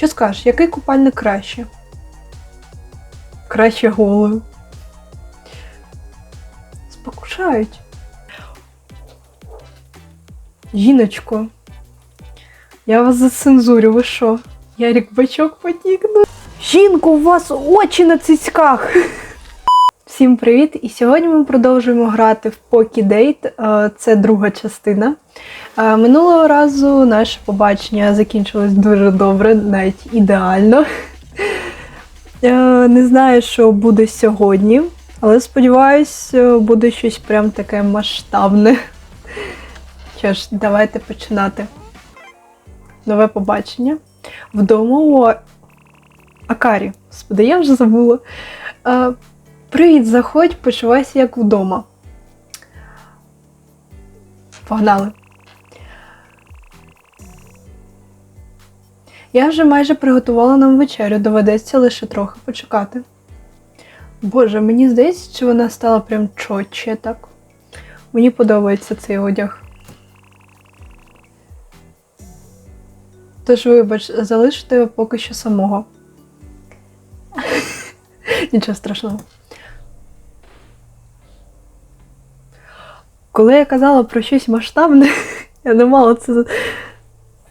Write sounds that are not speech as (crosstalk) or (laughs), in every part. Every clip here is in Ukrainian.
Що скажеш, який купальник краще? Краще голою. Спокушають. Жіночко, я вас зацензурю, ви що? Ярік бачок потікну. Жінко, у вас очі на цицьках. Всім привіт! І сьогодні ми продовжуємо грати в. Е, Це друга частина. Минулого разу наше побачення закінчилось дуже добре, навіть ідеально. (laughs) Е, Не знаю, що буде сьогодні, але сподіваюсь, е, буде щось прям таке масштабне. (laughs) Що ж, давайте починати. Нове побачення. Вдома у Акарі. Господи, я вже забула. Е, Привіт, заходь, почувайся як вдома. Погнали. Я вже майже приготувала нам вечерю, доведеться лише трохи почекати. Боже, мені здається, що вона стала прям чотче так. Мені подобається цей одяг. Тож, вибач, залишу тебе поки що самого. (laughs) Нічого страшного. Коли я казала про щось масштабне, (laughs) я не мала це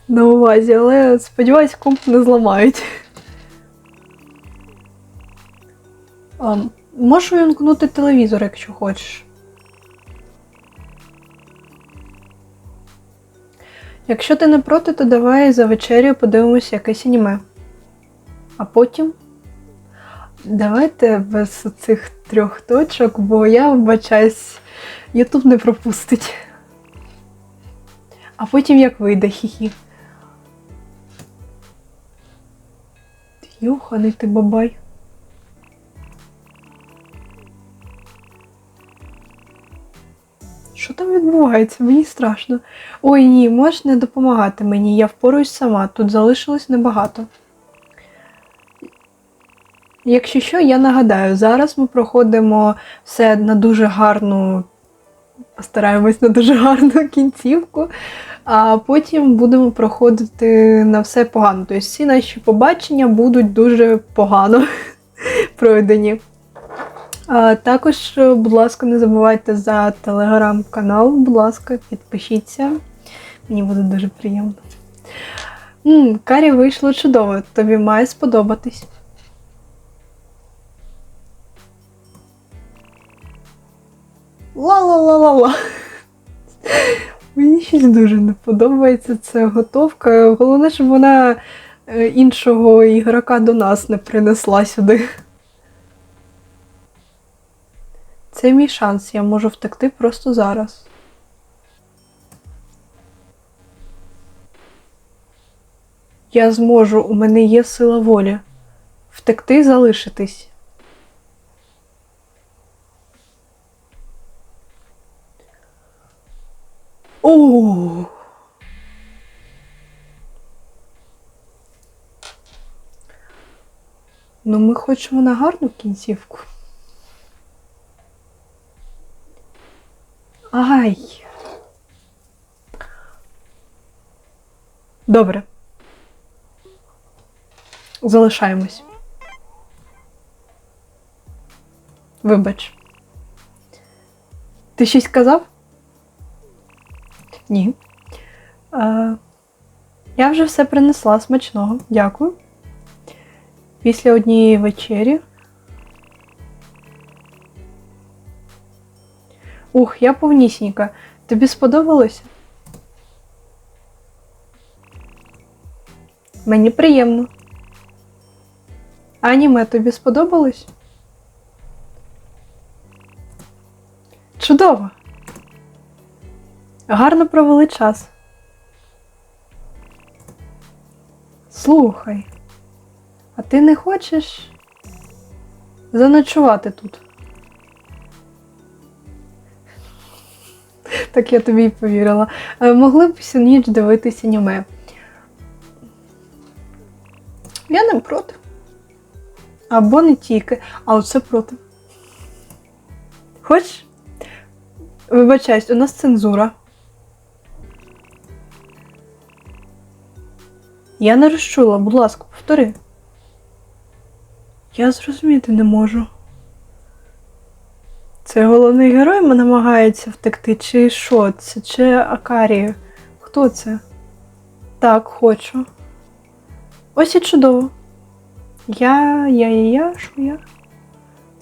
на увазі, але сподіваюсь, комп не зламають. А, можеш увімкнути телевізор, якщо хочеш. Якщо ти не проти, то давай за вечерю подивимося якесь аніме. А потім. Давайте без цих трьох точок, бо я вбачаюсь, Ютуб не пропустить. А потім як вийде хі-хі. Йоханий ти бабай. Що там відбувається? Мені страшно. Ой ні, можеш не допомагати мені, я впоруюсь сама, тут залишилось небагато. Якщо що, я нагадаю, зараз ми проходимо все на дуже гарну, постараємось на дуже гарну кінцівку, а потім будемо проходити на все погано. Тобто всі наші побачення будуть дуже погано (laughs) пройдені. Також, будь ласка, не забувайте за телеграм-канал, будь ласка, підпишіться. Мені буде дуже приємно. м карі вийшло чудово, тобі має сподобатись. Ла-ла-ла-ла-ла. Мені щось дуже не подобається ця готовка. Головне, щоб вона е, іншого ігрока до нас не принесла сюди. Це мій шанс, я можу втекти просто зараз. Я зможу, у мене є сила волі. Втекти залишитись. О. Ну, ми хочемо на гарну кінцівку. Ай. Добре. Залишаємось. Вибач. Ти щось казав? Ні. Е, я вже все принесла смачного. Дякую. Після однієї вечері. Ух, я повнісінька. Тобі сподобалося? Мені приємно. Аніме тобі сподобалось? Чудово! Гарно провели час. Слухай, а ти не хочеш заночувати тут? (laughs) Так я тобі й повірила. Е, Могли б всю ніч дивитися аніме. Я не проти. Або не тільки, а оце проти. Хочеш? Вибачаюсь, у нас цензура. Я не розчула, будь ласка, повтори. Я зрозуміти не можу. Це головний герой намагається втекти, чи що це? Чи Акарі? Хто це? Так, хочу. Ось і чудово. Я, я, я, я, що я?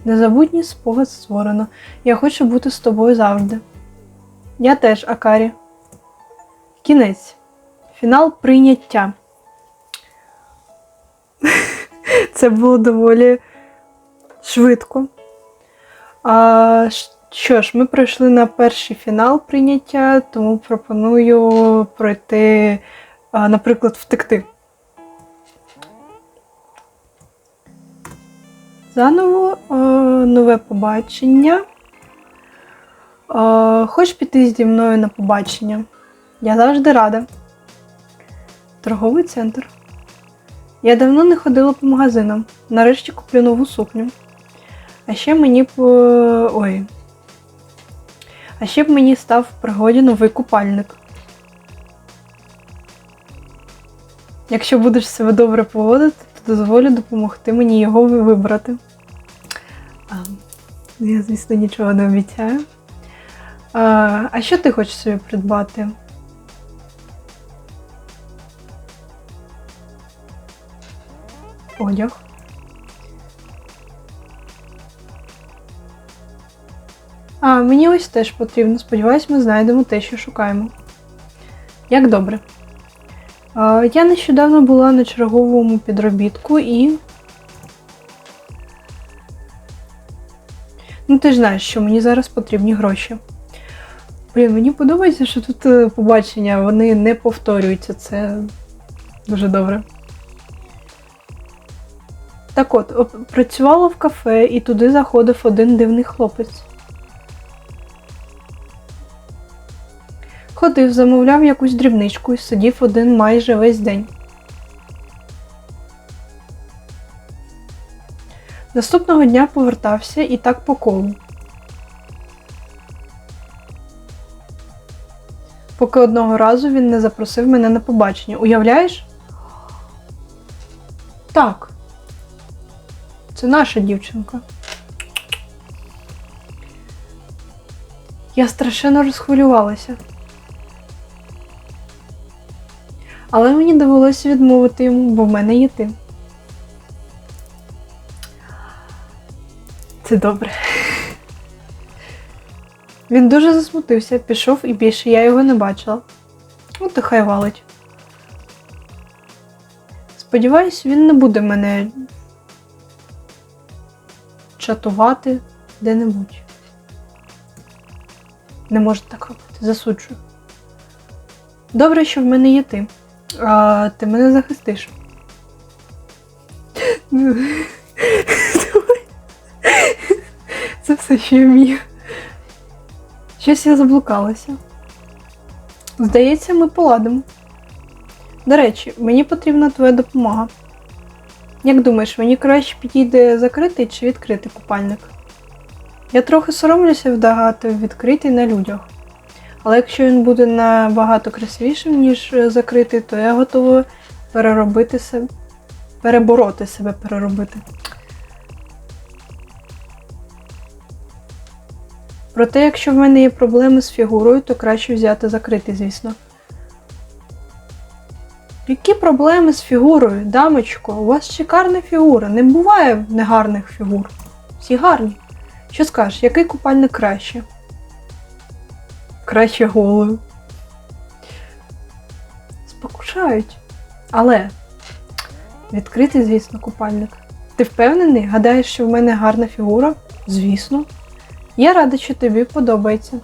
Незабутній спогад створено. Я хочу бути з тобою завжди. Я теж, Акарі. Кінець. Фінал прийняття. Це було доволі швидко. А, що ж, ми пройшли на перший фінал прийняття, тому пропоную пройти, а, наприклад, втекти. Заново е, нове побачення. Е, Хочеш піти зі мною на побачення? Я завжди рада. Торговий центр. Я давно не ходила по магазинам. Нарешті куплю нову сукню. А ще мені б. е, Ой. А ще б мені став в пригоді новий купальник. Якщо будеш себе добре поводити, то дозволю допомогти мені його вибрати. А, я, звісно, нічого не обіцяю. А, а що ти хочеш собі придбати? Одяг. А, мені ось теж потрібно. Сподіваюсь, ми знайдемо те, що шукаємо. Як добре. А, я нещодавно була на черговому підробітку і. Ну, ти ж знаєш, що мені зараз потрібні гроші. Блін, мені подобається, що тут е, побачення, вони не повторюються. Це дуже добре. Так от, працювала в кафе і туди заходив один дивний хлопець. Ходив, замовляв якусь дрібничку і сидів один майже весь день. Наступного дня повертався і так по колу. Поки одного разу він не запросив мене на побачення. Уявляєш? Так. Це наша дівчинка. Я страшенно розхвилювалася. Але мені довелося відмовити йому, бо в мене є ти. Це добре. Він дуже засмутився, пішов і більше я його не бачила. От і хай валить. Сподіваюсь, він не буде мене чатувати де-небудь. Не може так робити, засуджую. Добре, що в мене є ти. А ти мене захистиш. Це все, що я вмію. Щось я заблукалася. Здається, ми поладимо. До речі, мені потрібна твоя допомога. Як думаєш, мені краще підійде закритий чи відкритий купальник? Я трохи соромлюся вдагати відкритий на людях. Але якщо він буде набагато красивішим, ніж е, закритий, то я готова переробити себе, перебороти себе, переробити. Проте, якщо в мене є проблеми з фігурою, то краще взяти закритий, звісно. Які проблеми з фігурою, дамочко? У вас шикарна фігура. Не буває негарних фігур. Всі гарні. Що скажеш, який купальник краще? Краще голою. Спокушають. Але відкритий, звісно, купальник. Ти впевнений? Гадаєш, що в мене гарна фігура? Звісно. Я рада, що тобі подобається.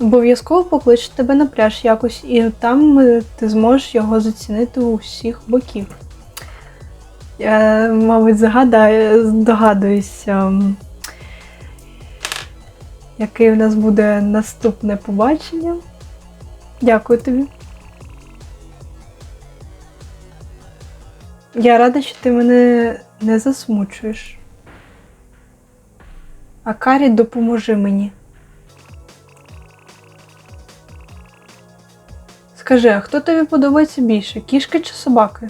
Обов'язково покличу тебе на пляж якось, і там е, ти зможеш його зацінити у всіх боків. Я, мабуть, загадаю, здогадуюся, яке в нас буде наступне побачення. Дякую тобі. Я рада, що ти мене не засмучуєш. А Карі, допоможи мені. Скажи, а хто тобі подобається більше, кішки чи собаки?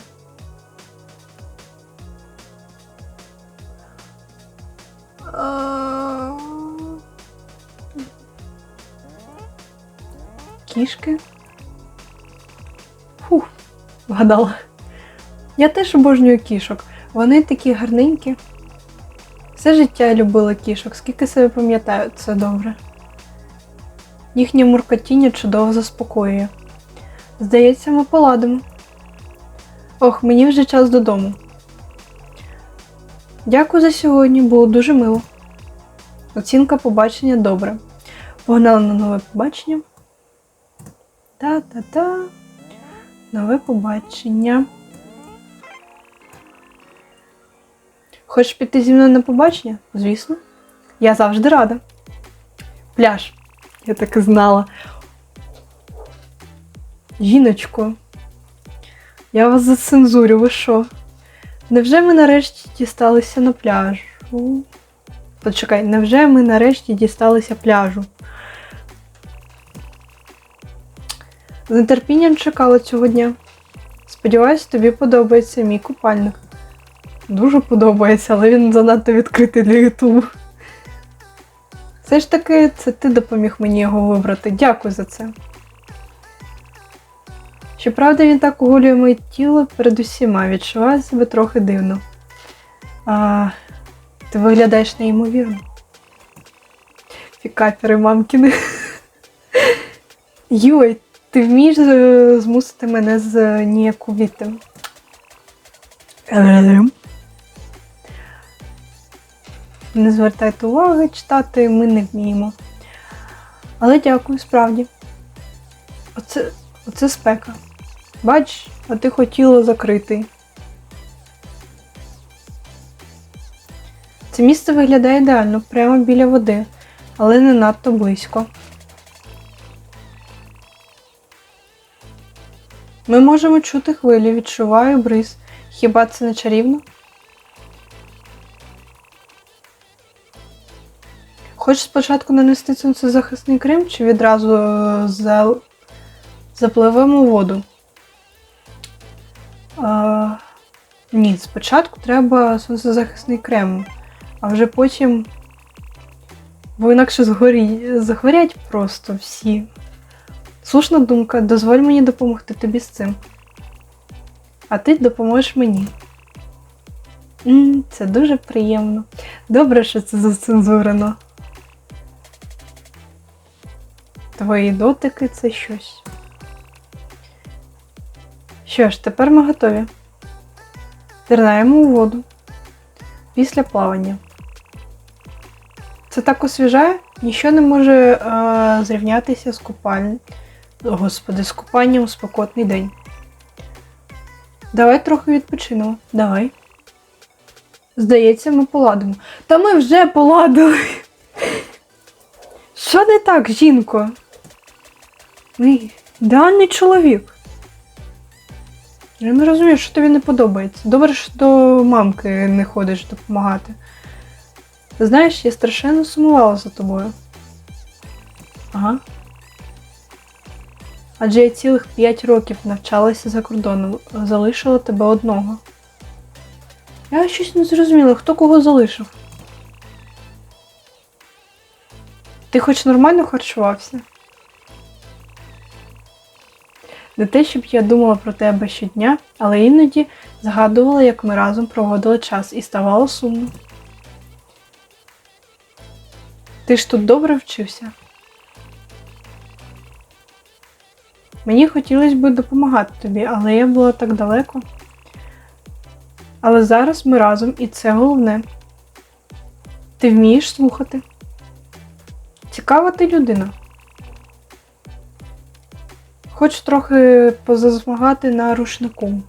Кішки? Фух, вгадала. Я теж обожнюю кішок. Вони такі гарненькі. Все життя я любила кішок, скільки себе пам'ятаю, це добре. Їхнє муркотіння чудово заспокоює. Здається, ми поладимо. Ох, мені вже час додому. Дякую за сьогодні, було дуже мило. Оцінка побачення добре. Погнали на нове побачення. Та-та-та. Нове побачення. Хочеш піти зі мною на побачення? Звісно. Я завжди рада. Пляж. Я так і знала. Жіночко, я вас зацензурю, ви що? Невже ми нарешті дісталися на пляжу? Почекай, невже ми нарешті дісталися пляжу? З нетерпінням чекала цього дня. Сподіваюсь, тобі подобається мій купальник. Дуже подобається, але він занадто відкритий для Ютубу. Все ж таки, це ти допоміг мені його вибрати. Дякую за це. Щоправда, він так оголює моє тіло перед усіма, відчуваю себе трохи дивно. А, ти виглядаєш неймовірно. Фікапери мамкіни. (laughs) Йой, ти вмієш е, змусити мене з зніяковіти. Не звертайте уваги, читати ми не вміємо. Але дякую, справді. Оце, оце спека. Бач, а ти хотіла закрити. Це місце виглядає ідеально, прямо біля води, але не надто близько. Ми можемо чути хвилі, відчуваю бриз. Хіба це не чарівно? Хочеш спочатку нанести сонцезахисний крем чи відразу е, за... запливемо воду? А, ні, спочатку треба сонцезахисний крем, а вже потім. Бо інакше згорі... захворять просто всі. Слушна думка, дозволь мені допомогти тобі з цим. А ти допоможеш мені. М, Це дуже приємно. Добре, що це зацензурено. Твої дотики це щось. Що ж, тепер ми готові. Пірнаємо у воду після плавання. Це так освіжає, ніщо не може е, зрівнятися з купальним. Господи, з купанням у спокотний день. Давай трохи відпочинемо. Давай. Здається, ми поладимо. Та ми вже поладили. Що не так, жінко? Ми ідеальний чоловік. Я не розумію, що тобі не подобається. Добре, що до мамки не ходиш допомагати. Знаєш, я страшенно сумувала за тобою. Ага. Адже я цілих 5 років навчалася за кордоном, залишила тебе одного. Я щось не зрозуміла, хто кого залишив. Ти хоч нормально харчувався? Не те, щоб я думала про тебе щодня, але іноді згадувала, як ми разом проводили час і ставало сумно. Ти ж тут добре вчився? Мені хотілося б допомагати тобі, але я була так далеко. Але зараз ми разом і це головне. Ти вмієш слухати. Цікава ти людина. Хочу трохи позазмагати на рушнику.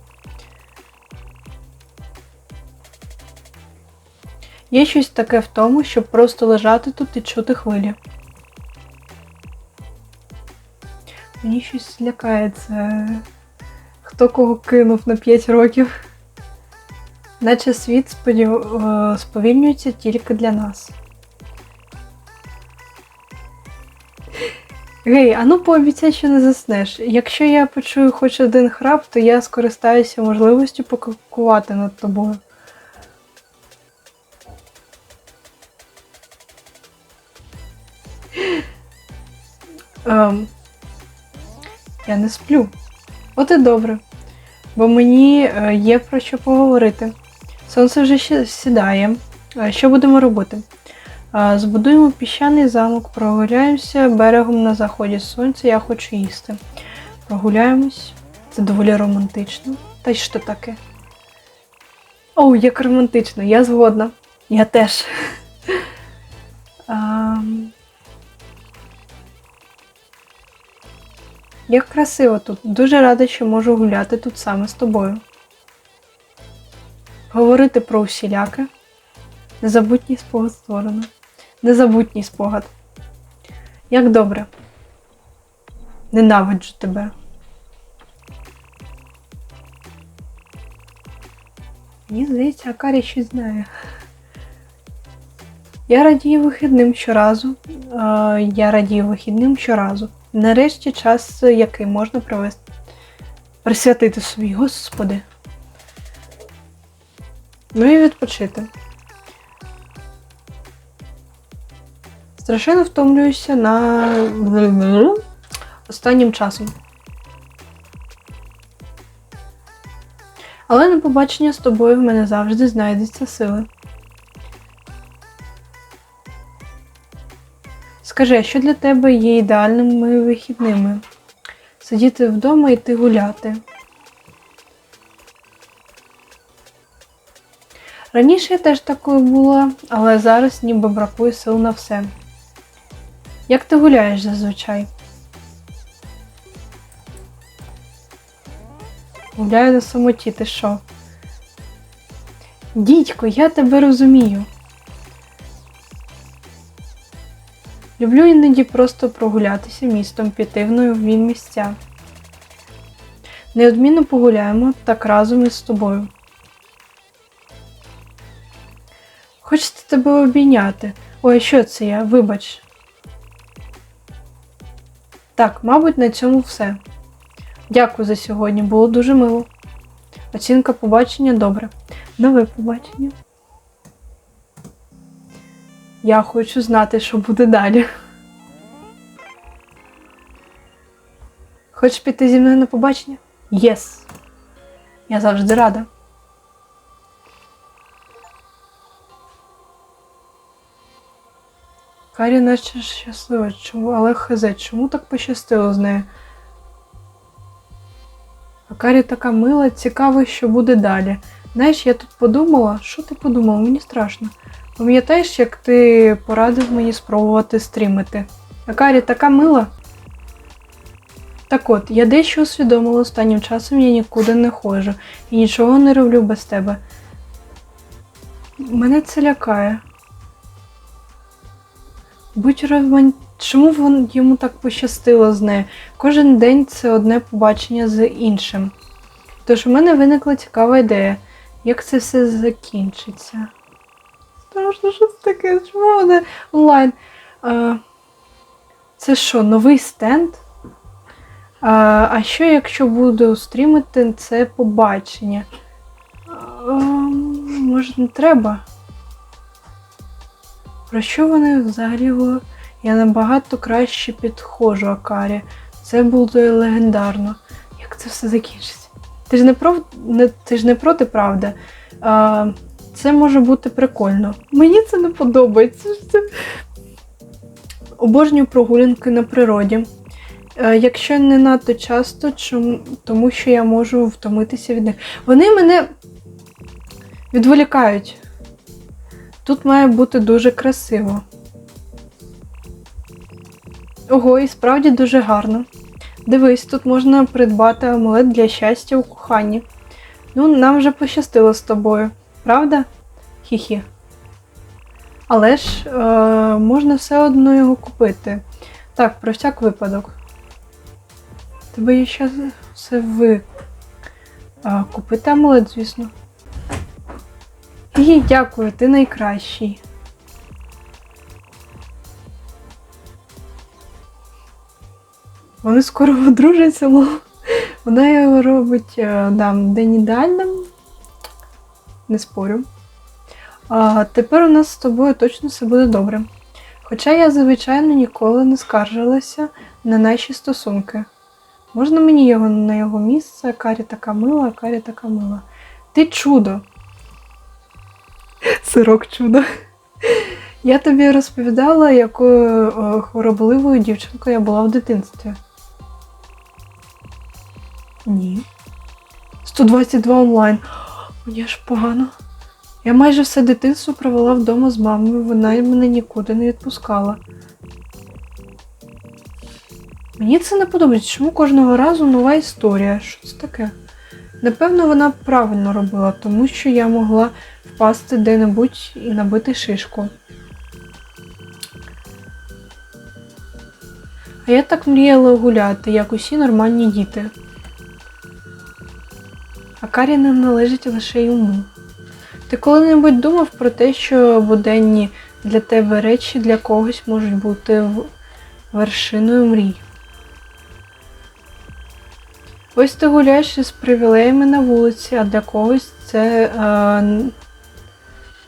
Є щось таке в тому, щоб просто лежати тут і чути хвилі. Мені щось лякає. Хто кого кинув на 5 років. Наче світ сподів... е, сповільнюється тільки для нас. Гей, а ну пообіцяй, що не заснеш. Якщо я почую хоч один храп, то я скористаюся можливістю покакувати над тобою. Ем, я не сплю. От і добре. Бо мені е, є про що поговорити. Сонце вже сідає. Е, Що будемо робити? Збудуємо піщаний замок, прогуляємося берегом на заході сонця, я хочу їсти. Прогуляємось. Це доволі романтично. Та й що таке? Оу, як романтично, я згодна. Я теж. Як красиво тут. Дуже рада, що можу гуляти тут саме з тобою. Говорити про усіляке. Незабутній спогад створено. Незабутній спогад. Як добре. Ненавиджу тебе. Мені здається, Акарі щось знає. Я радію вихідним щоразу. Я радію вихідним щоразу. Нарешті час, який можна провести. Присвятити собі, Господи. Ну і відпочити. Страшенно втомлююся на останнім часом. Але на побачення з тобою в мене завжди знайдеться сили. Скажи, що для тебе є ідеальними вихідними? Сидіти вдома і йти гуляти. Раніше я теж такою була, але зараз ніби бракує сил на все. Як ти гуляєш зазвичай? Гуляю на самоті, ти що? Дідько, я тебе розумію. Люблю іноді просто прогулятися містом, піти в нові місця. Неодмінно погуляємо так разом із тобою. Хочеться тебе обійняти. Ой, що це я? Вибач. Так, мабуть, на цьому все. Дякую за сьогодні, було дуже мило. Оцінка побачення добре. Нове побачення. Я хочу знати, що буде далі. Хочеш піти зі мною на побачення? Єс. Я завжди рада. Карі наче щаслива, чому, але хз, чому так пощастило з нею? А Карі така мила, цікаво, що буде далі. Знаєш, я тут подумала, що ти подумала? Мені страшно. Пам'ятаєш, як ти порадив мені спробувати стрімити? А Карі така мила. Так от, я дещо усвідомила останнім часом я нікуди не ходжу і нічого не роблю без тебе. Мене це лякає. Будь роман... Чому вон йому так пощастило з нею? Кожен день це одне побачення з іншим. Тож у мене виникла цікава ідея, як це все закінчиться. Страшно, що це таке? Чому вони онлайн? А, це що, новий стенд? А, а що, якщо буду стрімити це побачення? А, може, не треба? Про що вони взагалі говорять? Я набагато краще підходжу Акарі. Це буде легендарно. Як це все закінчиться? Ти ж не, пров... не... Ти ж не проти правди. А, це може бути прикольно. Мені це не подобається. Це... Обожнюю прогулянки на природі. Якщо не надто часто, тому що я можу втомитися від них. Вони мене відволікають. Тут має бути дуже красиво. Ого, і справді дуже гарно. Дивись, тут можна придбати амулет для щастя у коханні. Ну, нам вже пощастило з тобою, правда? Хі-хі. Але ж е, можна все одно його купити. Так, про всяк випадок. Тебе є ще все ви. А, купити амулет, звісно. І дякую, ти найкращий. Вони скоро одружаться, мов. Вона його робить е, да, день ідеальним. Не спорю. А тепер у нас з тобою точно все буде добре. Хоча я, звичайно, ніколи не скаржилася на наші стосунки. Можна мені його на його місце? Карі така мила, Карі така мила. Ти чудо. Сирок чудо. Я тобі розповідала, якою е, хворобливою дівчинкою я була в дитинстві. Ні. 122 онлайн. Мені ж погано. Я майже все дитинство провела вдома з мамою, вона мене нікуди не відпускала. Мені це не подобається, чому кожного разу нова історія. Що це таке? Напевно, вона правильно робила, тому що я могла впасти де-небудь і набити шишку. А я так мріяла гуляти, як усі нормальні діти. А Карі не належить лише йому. Ти коли-небудь думав про те, що буденні для тебе речі для когось можуть бути вершиною мрій? Ось ти гуляєш із привілеями на вулиці, а для когось це е,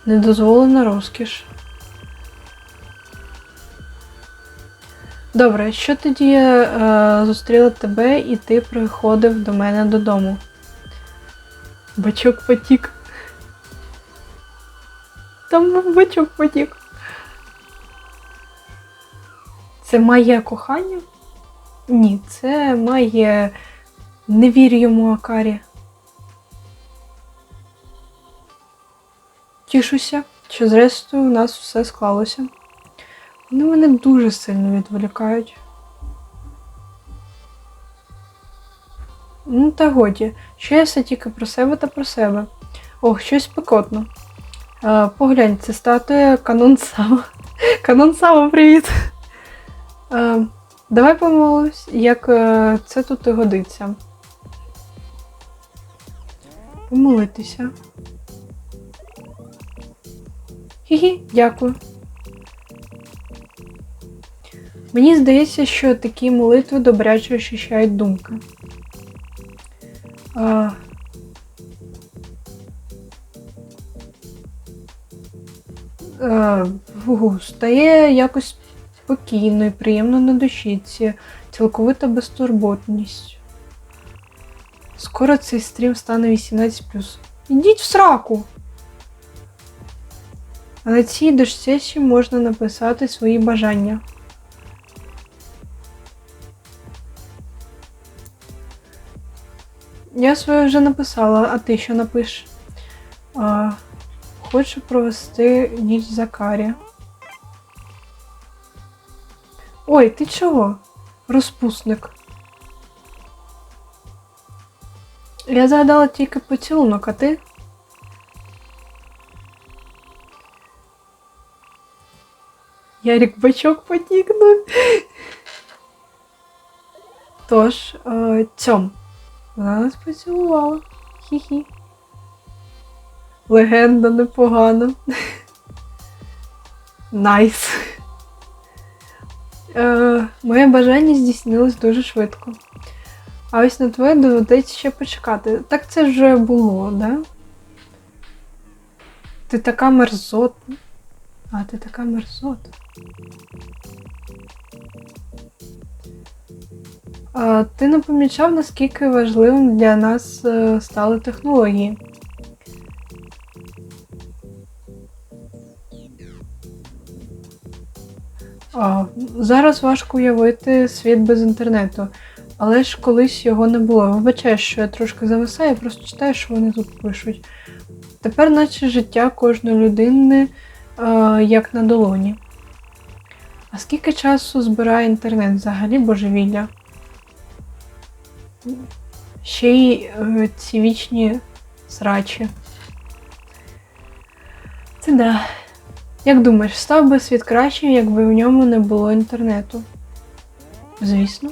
недозволена розкіш. Добре, що тоді я е, зустріла тебе і ти приходив до мене додому? Бачок потік. Там був бачок потік. Це моє кохання? Ні, це моє не вір йому Акарі. Тішуся, що зрештою у нас все склалося. Вони мене дуже сильно відволікають. Ну, та годі, що я все тільки про себе та про себе. Ох, щось пекотно. Е, поглянь, це статуя Канон Сама. (laughs) Канон Сама, привіт! Е, давай помолимось, як е, це тут і годиться. Помолитися. Хі-хі, дякую. Мені здається, що такі молитви добряче очищають думки. А... Е, фу, стає якось спокійно і приємно на душі, ці цілковита безтурботність. Скоро цей стрім стане 18. Ідіть в сраку! На цій дошці можна написати свої бажання. Я своє вже написала, а ти що напишеш? А, хочу провести ніч за карі. Ой, ти чого? Розпусник. Я згадала тільки поцілунок, а ти? Ярик бачок потікнув. Тож, е, цьом. Вона нас поцілувала. Хі-хі. Легенда непогана. Найс. Е, моє бажання здійснилось дуже швидко. А ось на твоє доведеться ще почекати. Так це вже було, да? Ти така мерзотна. А, ти така мерзота. А, ти не помічав, наскільки важливим для нас е, стали технології? А, зараз важко уявити світ без інтернету, але ж колись його не було. Вибачаю, що я трошки зависаю, просто читаю, що вони тут пишуть. Тепер, наче життя кожної людини е, як на долоні. А скільки часу збирає інтернет взагалі божевілля? Ще й е, ці вічні срачі. Це да. Як думаєш, став би світ кращим, якби в ньому не було інтернету? Звісно.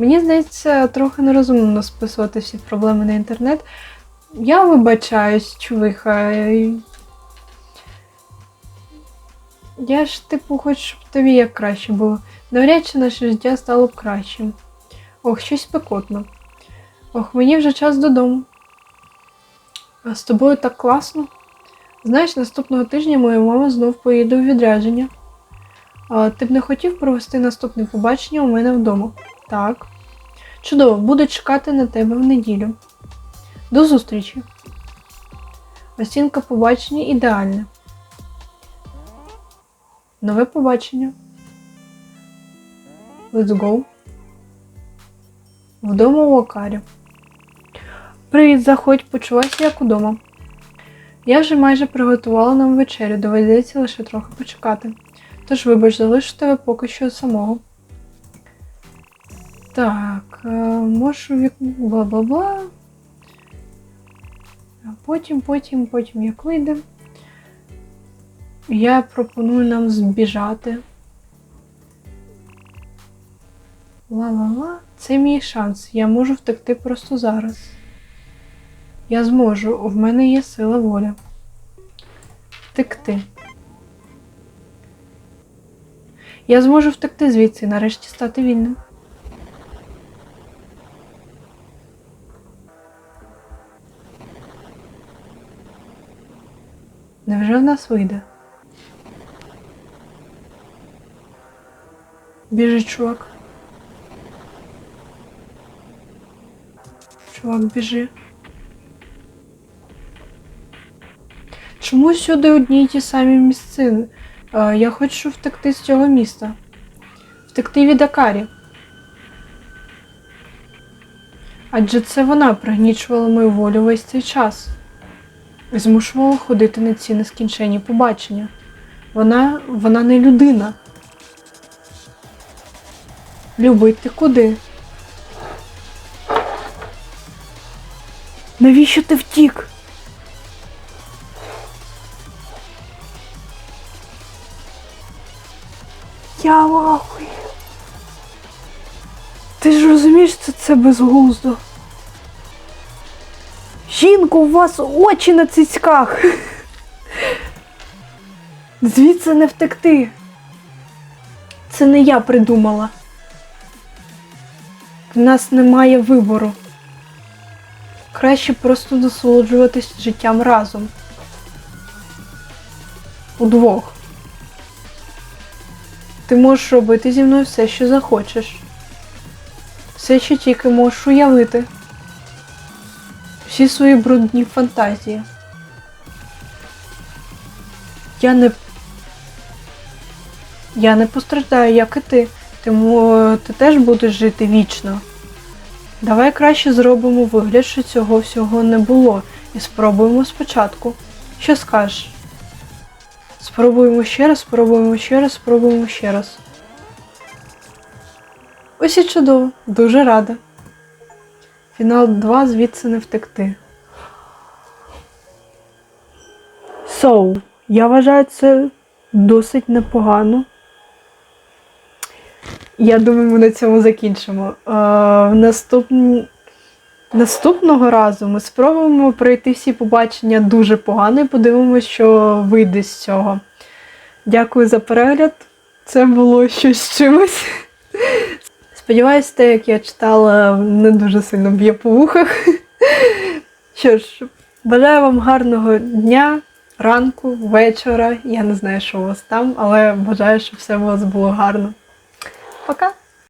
Мені здається, трохи нерозумно списувати всі проблеми на інтернет. Я вибачаюсь, чувиха. Я ж, типу, хочу, щоб тобі як краще було. Навряд чи наше життя стало б кращим. Ох, щось спекотно. Ох, мені вже час додому. А з тобою так класно. Знаєш, наступного тижня моя мама знов поїде у відрядження. А, ти б не хотів провести наступне побачення у мене вдома? Так. Чудово, буду чекати на тебе в неділю. До зустрічі. Оцінка побачення ідеальна. Нове побачення. Let's go. Вдома у Окарі. Привіт, заходь, почувайся як удома. Я вже майже приготувала нам вечерю, доведеться лише трохи почекати. Тож, вибач, залишу тебе поки що самого. Так, е, можу бла-бла-бла. Потім, потім, потім як вийде. Я пропоную нам збіжати. Ла-ла-ла. Це мій шанс. Я можу втекти просто зараз. Я зможу, в мене є сила воля. Втекти. Я зможу втекти звідси нарешті стати вільним. Невже в нас вийде? Біжить чувак. Чувак, біжи. Чому сюди одні й ті самі місцини? Я хочу втекти з цього міста. Втекти від Акарі. Адже це вона пригнічувала мою волю весь цей час. Змушувала ходити на ці нескінченні побачення. Вона, вона не людина. Любить ти куди? Навіщо ти втік? Я лахую. Ти ж розумієш, це, це безглуздо. Жінко, у вас очі на цицьках. Звідси не втекти. Це не я придумала. В нас немає вибору. Краще просто насолоджуватись життям разом. Удвох. Ти можеш робити зі мною все, що захочеш. Все, що тільки можеш уявити. Всі свої брудні фантазії. Я не. Я не постраждаю, як і ти. Тому е, ти теж будеш жити вічно. Давай краще зробимо вигляд, що цього всього не було, і спробуємо спочатку. Що скажеш? Спробуємо ще раз, спробуємо ще раз, спробуємо ще раз. Ось і чудово, дуже рада. Фінал 2 звідси не втекти. So, я вважаю це досить непогано. Я думаю, ми на цьому закінчимо. Е, наступ... Наступного разу ми спробуємо пройти всі побачення дуже погано і подивимося, що вийде з цього. Дякую за перегляд. Це було щось чимось. Сподіваюсь, те, як я читала, не дуже сильно б'є по вухах. Що ж, бажаю вам гарного дня, ранку, вечора. Я не знаю, що у вас там, але бажаю, щоб все у вас було гарно. Пока!